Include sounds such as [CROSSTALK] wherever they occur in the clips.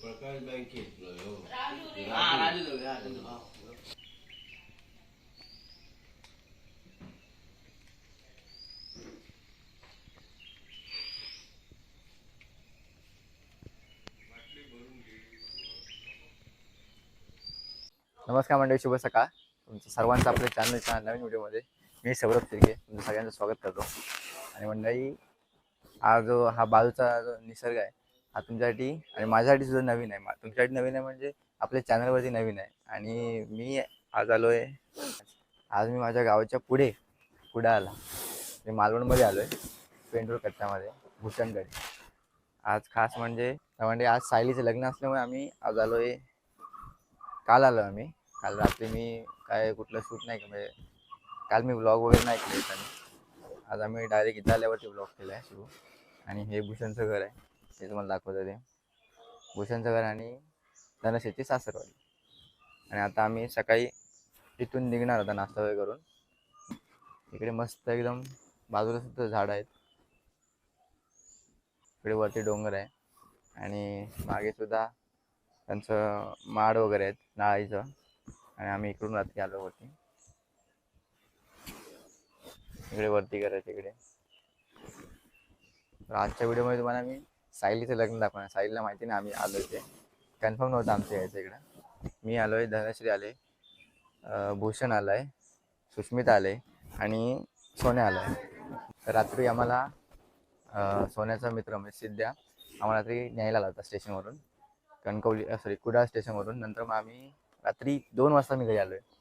प्रकाश बँकेतलो हा राजू दळवी हा त्यांचं नाव. नमस्कार मंडळी शुभ सकाळ तुमचं सर्वांचं आपल्या चॅनलच्या नवीन व्हिडिओमध्ये मी सौरभ तिरके तुमचं सगळ्यांचं स्वागत करतो आणि मंडळी हा जो हा बाजूचा जो निसर्ग आहे हा तुमच्यासाठी आणि माझ्यासाठी सुद्धा नवीन आहे. मा- तुमच्यासाठी नवीन आहे म्हणजे आपल्या चॅनलवरती नवीन आहे. आणि मी आज आलो आहे आज मी माझ्या गावाच्या पुढे पुढे आला. मी मालवणमध्ये आलो आहे पेंडूर कट्ट्यामध्ये भूषणकडे आज खास म्हणजे म्हणजे आज सायलीचं लग्न असल्यामुळे आम्ही आज आलो आहे काल आलो आम्ही. काल रात्री मी काय कुठलं शूट नाही म्हणजे काल मी ब्लॉग वगैरे नाही केले आज आम्ही डायरेक्ट इथं आल्यावरती ब्लॉग केला आहे सुरू आणि हे भूषणचं घर आहे. ते तुम्हाला दाखवतो ते. भूषणचं घर आणि धनशेची सासरवाडी. आणि आता आम्ही सकाळी तिथून निघणार आता नाश्ता वगैरे करून इकडे मस्त एकदम बाजूला सुद्धा झाड आहेत. इकडे वरती डोंगर आहे. आणि मागे सुद्धा त्यांचं माड वगैरे आहेत नाळीचं आणि आम्ही इकडून रात्री आलो होती इकडे वरती करायचं इकडे. तर आजच्या व्हिडिओमध्ये तुम्हाला मी सायलीचं लग्न दाखवणार. सायलीला माहिती नाही आम्ही आलो इथे कन्फर्म नव्हतं आमच्या यायचं इकडं. मी आलो आहे धनश्री आले भूषण आलं आहे सुष्मिता आले आणि सोन्या आलं आहे रात्री आम्हाला सोन्याचा मित्र म्हणजे सिद्ध्या आम्हाला रात्री न्यायला आला होता स्टेशनवरून. कणकवली सॉरी कुडाळ स्टेशनवरून. नंतर मग आम्ही रात्री दोन वाजता मी घरी आलो आहे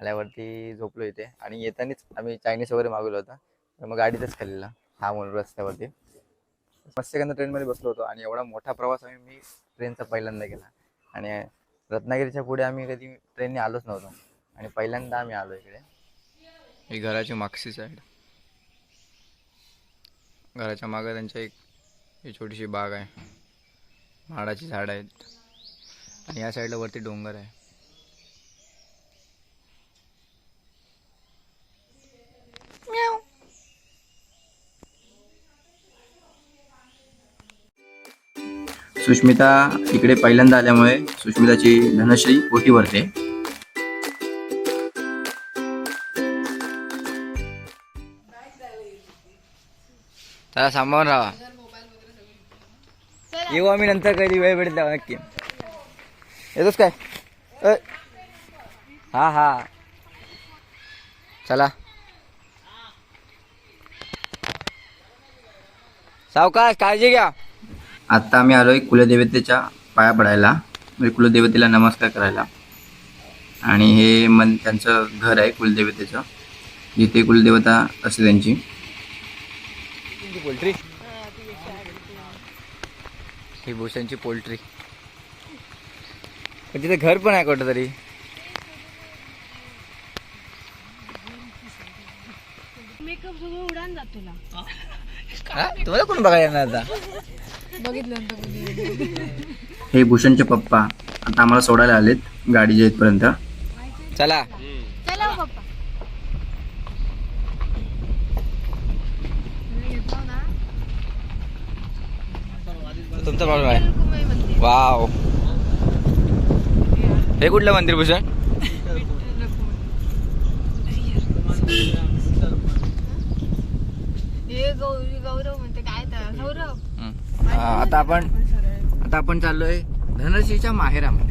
आल्यावरती झोपलो इथे. आणि येतानाच आम्ही चायनीज वगैरे मागवलं होतं. तर मग गाडीतच खाल्लेला. हा म्हणून रस्त्यावरती. मत्स्यगंधा ट्रेनमध्ये बसलो होतो आणि एवढा मोठा प्रवास आम्ही मी ट्रेनचा पहिल्यांदा केला. आणि रत्नागिरीच्या पुढे आम्ही कधी ट्रेनने आलोच नव्हतो. आणि पहिल्यांदा आम्ही आलो इकडे. ही घराची मागची साईड घराच्या मागं त्यांच्या एक ही छोटीशी बाग आहे. माडाची झाडं आहेत. आणि या साईडला वरती डोंगर आहे. सुष्मिता इकडे पहिल्यांदा आल्यामुळे सुष्मिताची धनश्री ओटी भरते त्याला सांभाळून राहा. येऊ आम्ही नंतर कधी वेळ भेटेल तेव्हा नक्की. येतोस काय? अ. हा हा. चला. सावकाश काळजी घ्या. आता आम्ही आलोय कुलदेवतेच्या पाया पडायला म्हणजे कुलदेवतेला नमस्कार करायला. आणि हे मन त्यांचं घर आहे कुलदेवतेचं. जिथे कुलदेवता असते त्यांची. पोल्ट्री? ही भूषणची पोल्ट्री. पण तिथे घर पण आहे कुठं तरी मेकअप उडान जात तुला हा? तुम्हाला कोण बघायला येणार आता? हे भूषणचे पप्पा. आता आम्हाला सोडायला आलेत. गाडीच्या इथपर्यंत चला. चला हो तुमचा प्रॉब्लेम आहे. वाव. हे कुठलं मंदिर भूषण? हे गौरी गौरव म्हणते काय तर हा, आता आपण आता आपण चाललोय धनश्रीच्या माहेरामध्ये.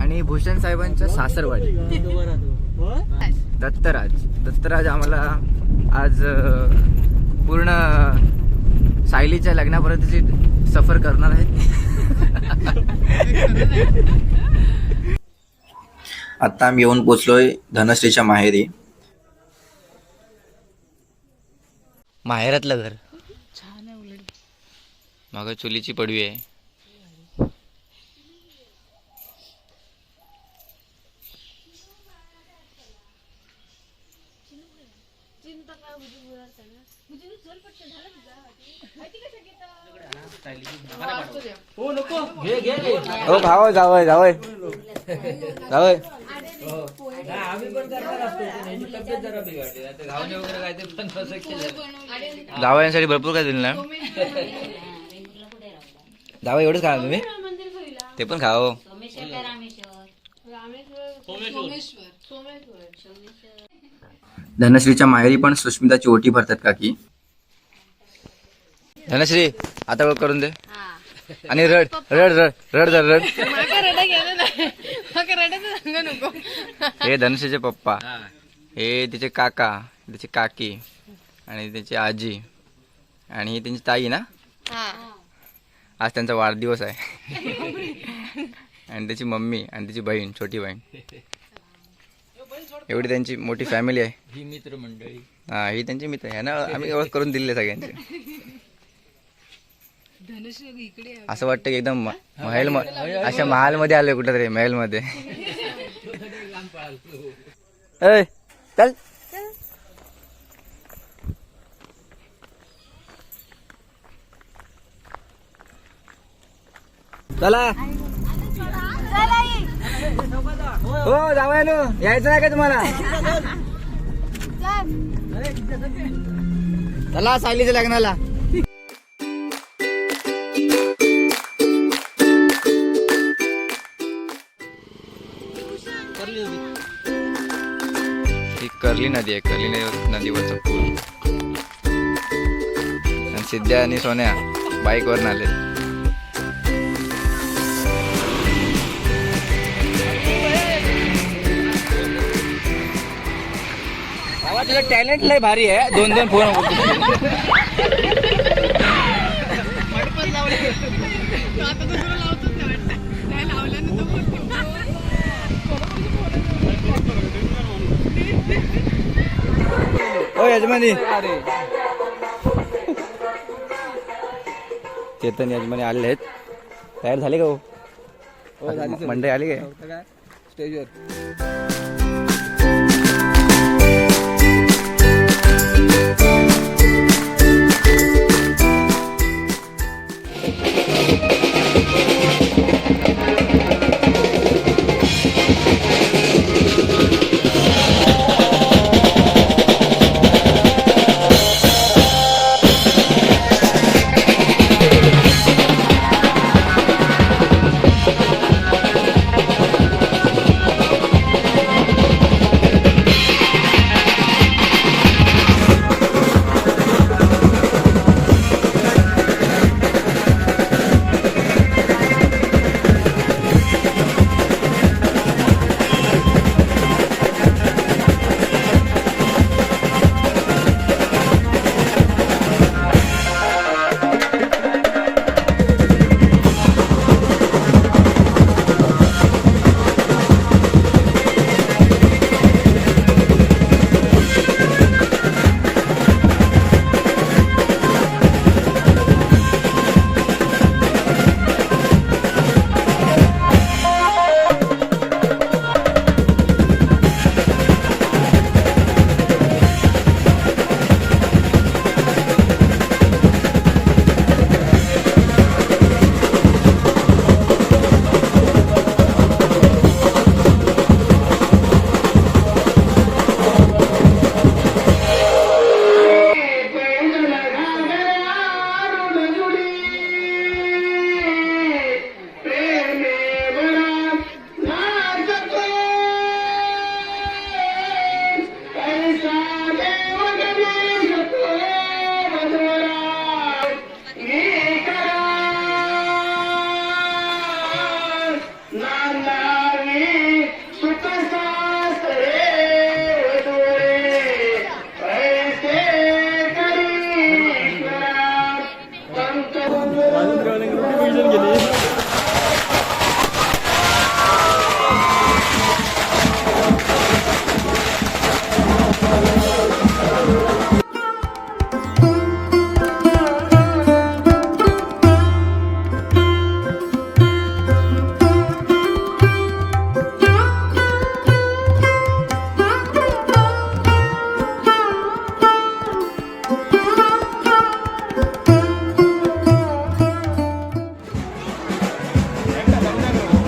आणि भूषण साहेबांच्या सासरवाडी दत्तराज. दत्तराज आम्हाला आज पूर्ण सायलीच्या लग्नापर्यंतची सफर करणार आहेत. आता आम्ही येऊन पोचलोय धनश्रीच्या माहेरी. माहेरातलं घर. माग चुलीची पडवी आहे. हो भाव जावय जावय जावय जावयांसाठी भरपूर काय दिलं ना? जावं एवढंच खा तुम्ही ते पण खाओ. धनश्रीच्या माहेरी पण सुष्मिताची ओटी भरतात काकी. धनश्री आता ओळख करून दे. आणि रड रड रड रड रड रड. माका रडा गेलं नाही. माका रडायचं सांगा नको. हे धनश्रीचे पप्पा. हे. तिचे काका तिची काकी आणि त्याची आजी आणि त्यांची ताई ना? हा. आज त्यांचा वाढदिवस आहे. [LAUGHS] आणि त्याची मम्मी आणि त्याची बहीण छोटी बहीण. एवढी त्यांची मोठी फॅमिली आहे. ही मित्र मंडळी हा ही त्यांची मित्र आहे ना? आम्ही ओळख करून दिली सगळ्यांची. असं वाटतं की एकदम म- महल म- अशा महालमध्ये आलोय कुठं महलमध्ये ऐ, [LAUGHS] चल. चला. हो जावाय नो यायचं नाही का तुम्हाला? चला सायलीच्या लग्नाला. ही कर्ली नदी आहे. कर्ली नदीवरचा नदीवरचं पूल. आणि सिद्ध्या आणि सोन्या बाईकवर आले तुला टॅलेंट लय भारी आहे. दोन दोन फोन हो यजमानी. चेतन यजमानी आले आहेत. तयार झाले का हो? मंडई आली काय? स्टेजवर. thank you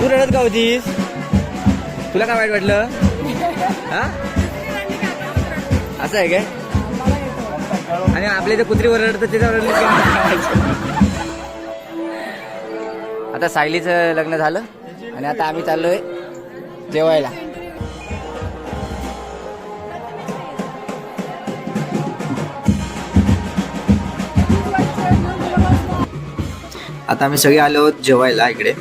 तू रडत का होतीस? तुला काय वाईट वाटलं? हा? असं आहे काय? आणि आपल्या इथे कुत्री ओरडतं त्याच्यावर आता सायलीचं लग्न झालं आणि आता आम्ही चाललोय जेवायला. आता आम्ही सगळे आलो जेवायला इकडे.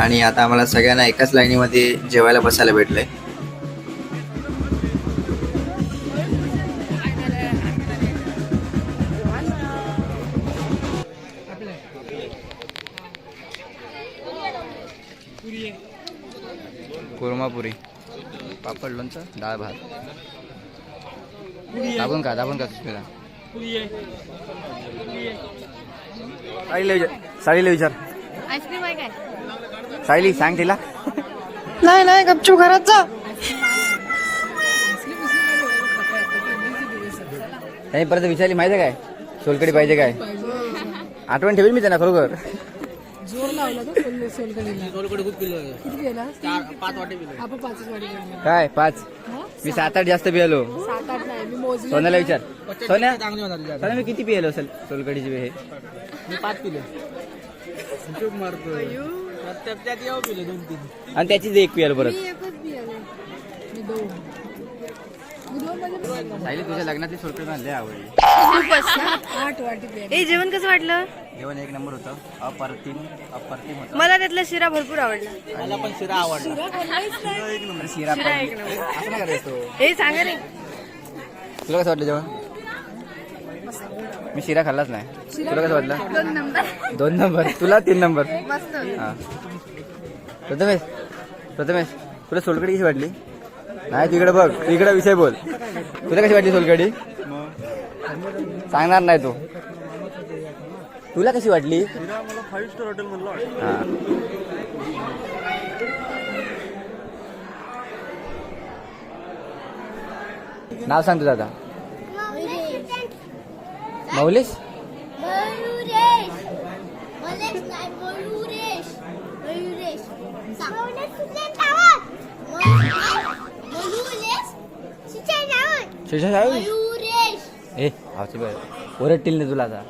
आणि आता आम्हाला सगळ्यांना एकाच लाईनीमध्ये जेवायला बसायला भेटलंय. कुर्मापुरी पापड लोणचं डाळ भात. दाबून का दाबून का सुस्मिता. विचार साईला विचार आईस्क्रीम आहे काय? सायली सांग तिला. नाही नाही गपचूप घरात जा. त्यांनी परत विचारली माहिती काय? सोलकडी पाहिजे काय? आठवण ठेवेल मी त्यांना खरोखर जोर लावला तो सोल सोलकडीला किती गेला? आपण पाचच वाटी गेलो काय? पाच. मी सात आठ जास्त पियालो सात आठ नाही मी मोजले सोन्याला विचार. सोन्या सोन्या मी किती पियालो असेल सोलकडीची हे? आणि त्याचीच एक पियालो परत मी एकच बियाणे मी दोन. मी दोन म्हणजे सायली तुझ्या लग्नातली सोलकडी मला लय आवडली आठ वाटी बियाणे ए जेवण कसं वाटलं? जेवण एक नंबर होतं. अप्रतिम अप्रतिम होतं. मला त्यातला शिरा भरपूर आवडला. शिरा खाल्लाच नाही. अरे शिरा पण असं नाही करायचं. हे सांगा रे. तुला कसं वाटलं जेवण? मी शिरा खाल्लाच नाही. तुला कसं वाटलं? दोन नंबर. दोन नंबर. तुला तीन नंबर. मस्त. हा. प्रथमेश प्रथमेश तुला सोलकडी कशी वाटली? नाही तिकडे बघ. तिकडे विषय बोल. तुला कशी वाटली सोलकडी? सांगणार नाही तू. तुला कशी वाटली. हा. नाव सांग तुझं आता. मयुरेश. ए आवची बघ ओरडतील ना तुला आता.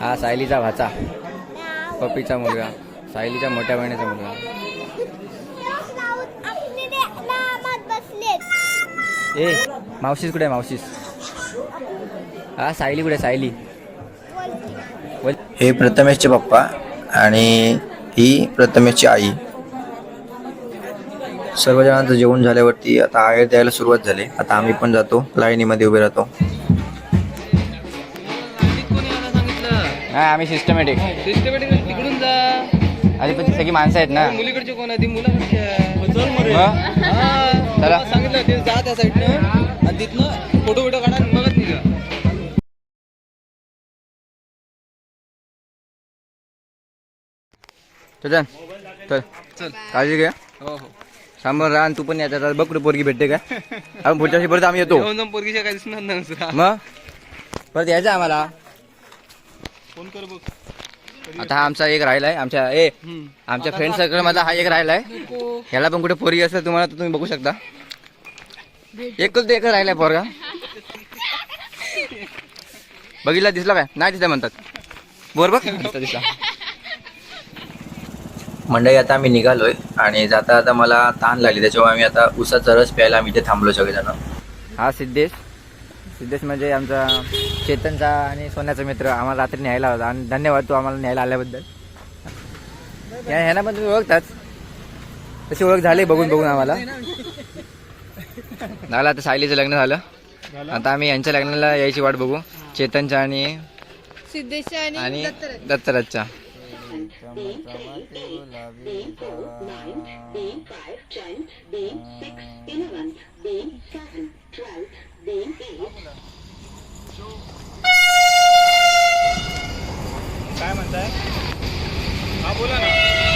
हा सायलीचा भाचा. पप्पीचा मुलगा. सायलीच्या मोठ्या बहिणीचा मुलगा. ए मावशीस कुठे आहे मावशीस हा सायली कुठे आहे सायली. हे प्रथमेशचे पप्पा आणि ही प्रथमेशची आई. सर्व जणांचं जेवण झाल्यावरती आता आयर द्यायला सुरुवात झाली. आता आम्ही पण जातो लाईनीमध्ये उभे राहतो. कोणी मला सांगितलं नाही आम्ही सिस्टमॅटिक सिस्टमॅटिक तिकडून जा आधी पण ती सगळी माणसं आहेत ना? मुलीकडचे कोण आहे ती मुलाकडची मला सांगितलं ते जा त्या साईडनं आणि तिथनं फोटो बिटो काढा मगच निघा. चल चल. चल. काळजी घ्या हो हो. तू पण याच्यात. बघ कुठे पोरगी भेटते का? आपण पुढच्या परत आम्ही येतो. जाऊन पोरगीच्या काय दिसणार नाही. मग? परत यायचं आम्हाला. फोन कर बघ. आता हा आमचा एक राहिलाय आमच्या ए. आमच्या फ्रेंड सर्कल मधला हा एक राहिलाय. याला पण कुठे पोरगी असेल तुम्हाला तर तुम्ही बघू शकता. एकच ते एकच राहिलाय पोरगा. बघितला दिसला काय? नाही दिसला म्हणतात. बोर बघ. दिसला दिसला. मंडळी आता आम्ही निघालोय आणि जाता आता मला ताण लागली. त्याच्यामुळे आम्ही आता उसाचा रस प्यायला आम्ही इथे थांबलो सगळेजण. हा सिद्धेश. सिद्धेश म्हणजे आमचा चेतनचा आणि सोन्याचा मित्र आम्हाला रात्री न्यायला होता आणि धन्यवाद तू आम्हाला न्यायला आल्याबद्दल. या ह्यांना पण तुम्ही ओळखताच तशी ओळख झाली बघून बघून आम्हाला. झालं आता सायलीचं लग्न झालं. आता आम्ही यांच्या लग्नाला यायची वाट बघू. चेतनच्या आणि सिद्धेशच्या आणि दत्तराजच्या काय म्हणताय? हा बोला ना.